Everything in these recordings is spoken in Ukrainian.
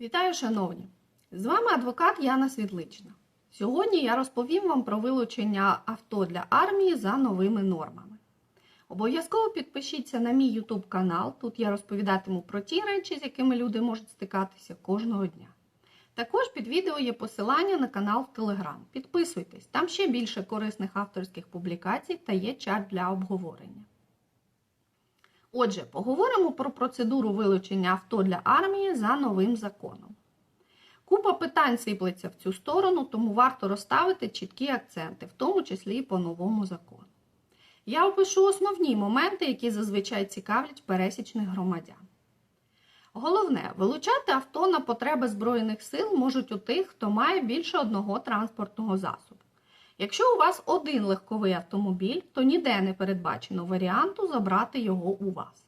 Вітаю, шановні! З вами адвокат Яна Світлична. Сьогодні я розповім вам про вилучення авто для армії за новими нормами. Обов'язково підпишіться на мій YouTube канал. Тут я розповідатиму про ті речі, з якими люди можуть стикатися кожного дня. Також під відео є посилання на канал в Telegram. Підписуйтесь, там ще більше корисних авторських публікацій та є чат для обговорення. Отже, поговоримо про процедуру вилучення авто для армії за новим законом. Купа питань сиплеться в цю сторону, тому варто розставити чіткі акценти, в тому числі і по новому закону. Я опишу основні моменти, які зазвичай цікавлять пересічних громадян. Головне, вилучати авто на потреби Збройних сил можуть у тих, хто має більше одного транспортного засобу. Якщо у вас один легковий автомобіль, то ніде не передбачено варіанту забрати його у вас.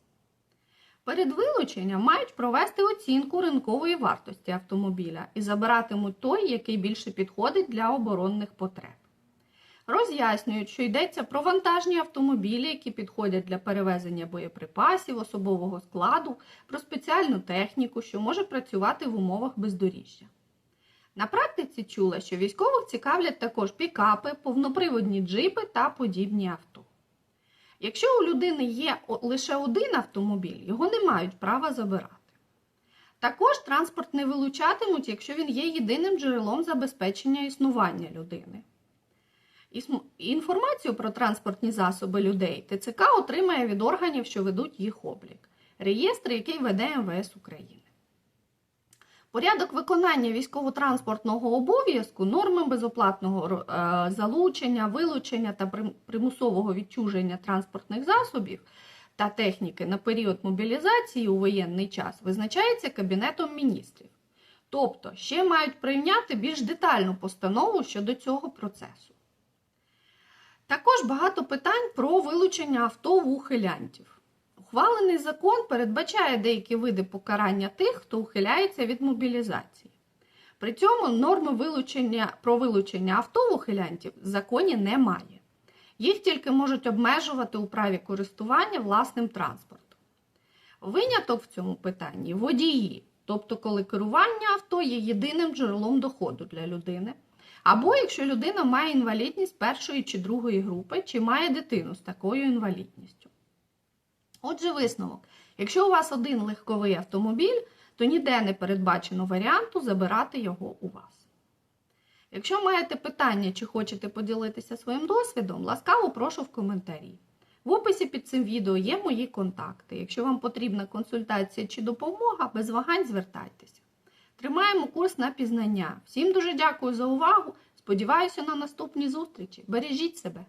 Перед вилученням мають провести оцінку ринкової вартості автомобіля і забиратимуть той, який більше підходить для оборонних потреб. Роз'яснюють, що йдеться про вантажні автомобілі, які підходять для перевезення боєприпасів, особового складу, про спеціальну техніку, що може працювати в умовах бездоріжжя. На практиці чула, що військових цікавлять також пікапи, повноприводні джипи та подібні авто. Якщо у людини є лише один автомобіль, його не мають права забирати. Також транспорт не вилучатимуть, якщо він є єдиним джерелом забезпечення існування людини. Інформацію про транспортні засоби людей ТЦК отримає від органів, що ведуть їх облік, реєстр, який веде МВС України. Порядок виконання військово-транспортного обов'язку, норми безоплатного залучення, вилучення та примусового відчуження транспортних засобів та техніки на період мобілізації у воєнний час визначається Кабінетом міністрів. Тобто ще мають прийняти більш детальну постанову щодо цього процесу. Також багато питань про вилучення авто в ухилянтів. Ухвалений закон передбачає деякі види покарання тих, хто ухиляється від мобілізації. При цьому норми вилучення, про вилучення авто в ухилянтів в законі немає. Їх тільки можуть обмежувати у праві користування власним транспортом. Виняток в цьому питанні водії, тобто коли керування авто є єдиним джерелом доходу для людини. Або якщо людина має інвалідність першої чи другої групи, чи має дитину з такою інвалідністю. Отже, висновок: якщо у вас один легковий автомобіль, то ніде не передбачено варіанту забирати його у вас. Якщо маєте питання чи хочете поділитися своїм досвідом, ласкаво прошу в коментарі. В описі під цим відео є мої контакти. Якщо вам потрібна консультація чи допомога, без вагань звертайтеся. Тримаємо курс на пізнання. Всім дуже дякую за увагу. Сподіваюся на наступні зустрічі. Бережіть себе!